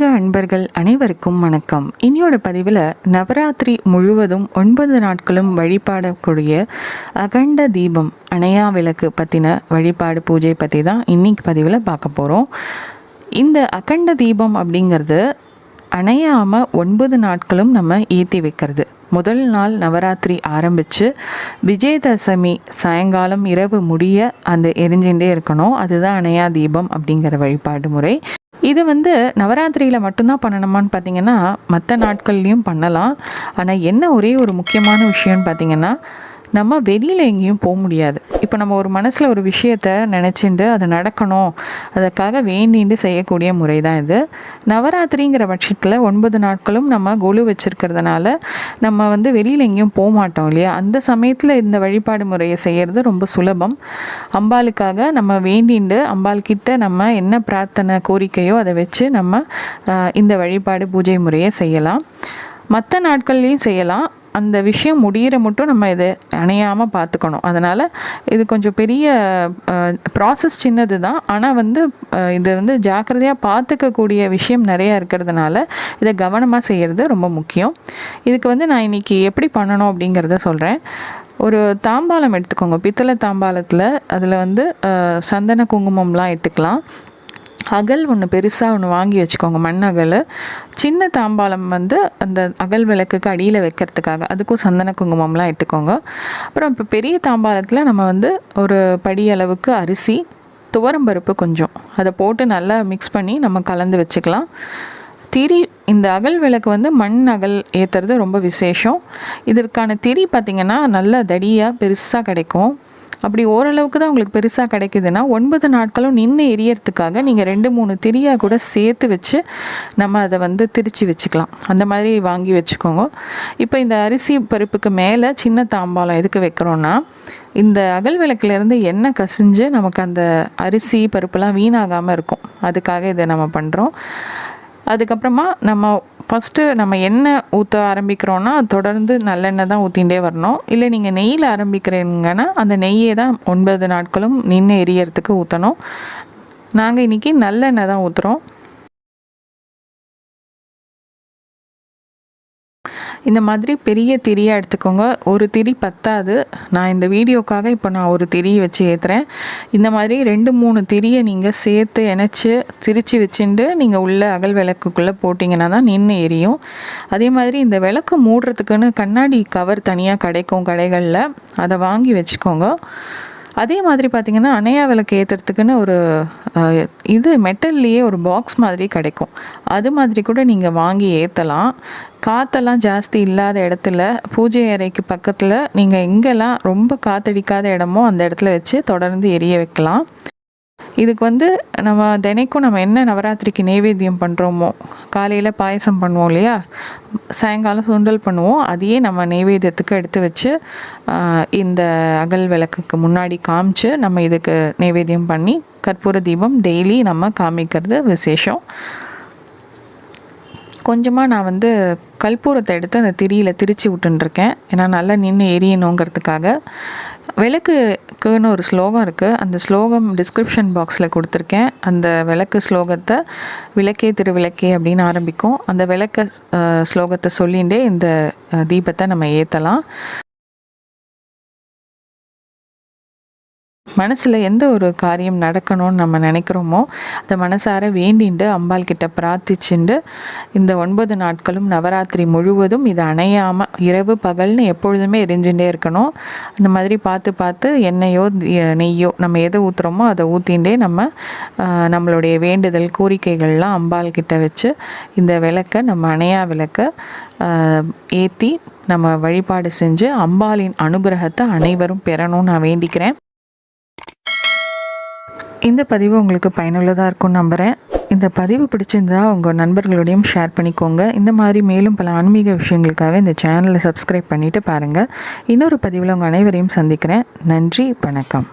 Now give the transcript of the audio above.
ஆன்மீக அன்பர்கள் அனைவருக்கும் வணக்கம். இனியோட பதிவில் நவராத்திரி முழுவதும் ஒன்பது நாட்களும் வழிபாடக்கூடிய அகண்ட தீபம் அணையா விளக்கு பற்றின வழிபாடு பூஜை பற்றி தான் இன்னைக்கு பதிவில் பார்க்க போகிறோம் இந்த அகண்ட தீபம் அப்படிங்கிறது அணையாமல் ஒன்பது நாட்களும் நம்ம ஏற்றி வைக்கிறது. முதல் நாள் நவராத்திரி ஆரம்பித்து விஜயதசமி சாயங்காலம் இரவு முடிய அந்த எரிஞ்சுட்டே இருக்கணும். அதுதான் அணையா தீபம் அப்படிங்கிற வழிபாடு முறை. இது வந்து நவராத்திரியில் மட்டும்தான் பண்ணணுமான்னு பார்த்தீங்கன்னா மற்ற நாட்கள்லேயும் பண்ணலாம். ஆனால் என்ன ஒரே ஒரு முக்கியமான விஷயம்னு பார்த்தீங்கன்னா நம்ம வெளியில் எங்கேயும் போக முடியாது. இப்போ நம்ம ஒரு மனசில் ஒரு விஷயத்த நினச்சிண்டு அது நடக்கணும் அதுக்காக வேண்டிண்டு செய்யக்கூடிய முறை தான் இது. நவராத்திரிங்கிற பட்சத்தில் ஒன்பது நாட்களும் நம்ம கொலு வச்சுருக்கிறதுனால நம்ம வந்து வெளியில் எங்கேயும் போக மாட்டோம் இல்லையா? அந்த சமயத்தில் இந்த வழிபாடு முறையை செய்கிறது ரொம்ப சுலபம். அம்பாளுக்காக நம்ம வேண்டிண்டு அம்பாள் கிட்ட நம்ம என்ன பிரார்த்தனை கோரிக்கையோ அதை வச்சு நம்ம இந்த வழிபாடு பூஜை முறையை செய்யலாம். மற்ற நாட்கள்லேயும் செய்யலாம். அந்த விஷயம் முடிகிற மட்டும் நம்ம இதை அணையாமல் பார்த்துக்கணும். அதனால் இது கொஞ்சம் பெரிய ப்ராசஸ் சின்னது தான். ஆனால் வந்து இதை வந்து ஜாக்கிரதையாக பார்த்துக்கக்கூடிய விஷயம் நிறையா இருக்கிறதுனால இதை கவனமாக செய்கிறது ரொம்ப முக்கியம். இதுக்கு வந்து நான் இன்றைக்கி எப்படி பண்ணணும் அப்படிங்கிறத சொல்கிறேன் ஒரு தாம்பாலம் எடுத்துக்கோங்க. பித்தளை தாம்பாலத்தில் அதில் வந்து சந்தன குங்குமம்லாம் இட்டுக்கலாம். அகல் ஒன்று பெருசாக ஒன்று வாங்கி வச்சுக்கோங்க மண் அகல். சின்ன தாம்பாளம் வந்து அந்த அகல் விளக்குக்கு அடியில் வைக்கிறதுக்காக அதுக்கும் சந்தன குங்குமம்லாம் இட்டுக்கோங்க. அப்புறம் இப்போ பெரிய தாம்பாளத்தில் நம்ம வந்து ஒரு படி அளவுக்கு அரிசி துவரம்பருப்பு கொஞ்சம். அதை போட்டு நல்லா மிக்ஸ் பண்ணி நம்ம கலந்து வச்சுக்கலாம். திரி இந்த அகல் விளக்கு வந்து மண் அகல் ஏற்றுறது ரொம்ப விசேஷம். இதற்கான திரி பார்த்திங்கன்னா நல்ல தடியாக பெருசாக கிடைக்கும். அப்படி ஓரளவுக்கு தான் உங்களுக்கு பெருசாக கிடைக்குதுன்னா ஒன்பது நாட்களும் நின்று எரியறதுக்காக நீங்கள் ரெண்டு மூணு திரியாக கூட சேர்த்து வச்சு நம்ம அதை வந்து திரிச்சு வச்சுக்கலாம். அந்த மாதிரி வாங்கி வச்சுக்கோங்க. இப்போ இந்த அரிசி பருப்புக்கு மேலே சின்ன தாம்பாலம் எதுக்கு வைக்கிறோன்னா இந்த அகல் விளக்குலேருந்து எண்ணெய் கசிஞ்சு நமக்கு அந்த அரிசி பருப்புலாம் வீணாகாமல் இருக்கும். அதுக்காக இதை நம்ம பண்ணுறோம் அதுக்கப்புறமா நம்ம ஃபஸ்ட்டு நம்ம எண்ணெய் ஊற்ற ஆரம்பிக்கிறோன்னா தொடர்ந்து நல்லெண்ணெய் தான் ஊற்றிகிட்டே வரணும். இல்லை நீங்கள் நெய்யில் ஆரம்பிக்கிறீங்கன்னா அந்த நெய்யை தான் ஒன்பது நாட்களும் நின்று எரியறதுக்கு ஊற்றணும் நாங்கள் இன்றைக்கி நல்லெண்ணெய் தான் ஊற்றுறோம் இந்த மாதிரி பெரிய திரியாக எடுத்துக்கோங்க. ஒரு திரி பத்தாது. நான் இந்த வீடியோக்காக இப்போ நான் ஒரு திரி வச்சு ஏற்றுறேன் இந்த மாதிரி ரெண்டு மூணு திரியை நீங்கள் சேர்த்து இணைச்சி திரித்து வச்சுட்டு நீங்கள் உள்ள அகல் விளக்குக்குள்ளே போட்டிங்கன்னா தான் நின்று எரியும். அதே மாதிரி இந்த விளக்கு மூடுறதுக்குன்னு கண்ணாடி கவர் தனியாக கிடைக்கும் கடைகளில். அதை வாங்கி வச்சுக்கோங்க. அதே மாதிரி பார்த்திங்கன்னா அணையா விளக்கு ஏற்றுறதுக்குன்னு ஒரு இது மெட்டல்லையே ஒரு பாக்ஸ் மாதிரி கிடைக்கும். அது மாதிரி கூட நீங்கள் வாங்கி ஏற்றலாம் காற்றெல்லாம் ஜாஸ்தி இல்லாத இடத்துல பூஜை அறைக்கு பக்கத்தில் நீங்கள் எங்கெல்லாம் ரொம்ப காற்றடிக்காத இடமோ அந்த இடத்துல வச்சு தொடர்ந்து எரிய வைக்கலாம். இதுக்கு வந்து நம்ம தினைக்கும் நம்ம என்ன நவராத்திரிக்கு நைவேத்தியம் பண்ணுறோமோ காலையில் பாயசம் பண்ணுவோம் இல்லையா? சாயங்காலம் சுண்டல் பண்ணுவோம். அதையே நம்ம நைவேத்தியத்துக்கு எடுத்து வச்சு இந்த அகல் விளக்குக்கு முன்னாடி காமிச்சு நம்ம இதுக்கு நைவேத்தியம் பண்ணி கற்பூர தீபம் டெய்லி நம்ம காமிக்கிறது விசேஷம். கொஞ்சமாக நான் வந்து கற்பூரத்தை எடுத்து அந்த திரியில் திரிச்சு விட்டுருக்கேன் ஏன்னா நல்லா நின்று எரியணுங்கிறதுக்காக. விளக்குக்குன்னு ஒரு ஸ்லோகம் இருக்குது அந்த ஸ்லோகம் டிஸ்கிரிப்ஷன் பாக்ஸில் கொடுத்துருக்கேன். அந்த விளக்கு ஸ்லோகத்தை விளக்கே திருவிளக்கே அப்படின்னு ஆரம்பிக்கும். அந்த விளக்க ஸ்லோகத்தை சொல்லிகிட்டே இந்த தீபத்தை நம்ம ஏற்றலாம் மனசில் எந்த ஒரு காரியம் நடக்கணும்னு நம்ம நினைக்கிறோமோ அதை மனசார வேண்டிண்டு அம்பாள் கிட்ட பிரார்த்திச்சுண்டு இந்த ஒன்பது நாட்களும் நவராத்திரி முழுவதும் இது அணையாமல் இரவு பகல்னு எப்பொழுதுமே எரிஞ்சுட்டே இருக்கணும். அந்த மாதிரி பார்த்து பார்த்து எண்ணெயோ நெய்யோ நம்ம எதை ஊற்றுறோமோ அதை ஊற்றிண்டே நம்ம நம்மளுடைய வேண்டுதல் கோரிக்கைகள்லாம் அம்பாள் கிட்ட வச்சு இந்த விளக்கை நம்ம அணையா விளக்கை ஏற்றி நம்ம வழிபாடு செஞ்சு அம்பாளின் அனுகிரகத்தை அனைவரும் பெறணும்னு நான் வேண்டிக்கிறேன். இந்த பதிவு உங்களுக்கு பயனுள்ளதாக இருக்கும்னு நம்புகிறேன் இந்த பதிவு பிடிச்சிருந்தா உங்கள் நண்பர்களோடையும் ஷேர் பண்ணிக்கோங்க. இந்த மாதிரி மேலும் பல ஆன்மீக விஷயங்களுக்காக இந்த சேனலை சப்ஸ்கிரைப் பண்ணிவிட்டு பாருங்கள் இன்னொரு பதிவில் உங்கள் அனைவரையும் சந்திக்கிறேன். நன்றி வணக்கம்.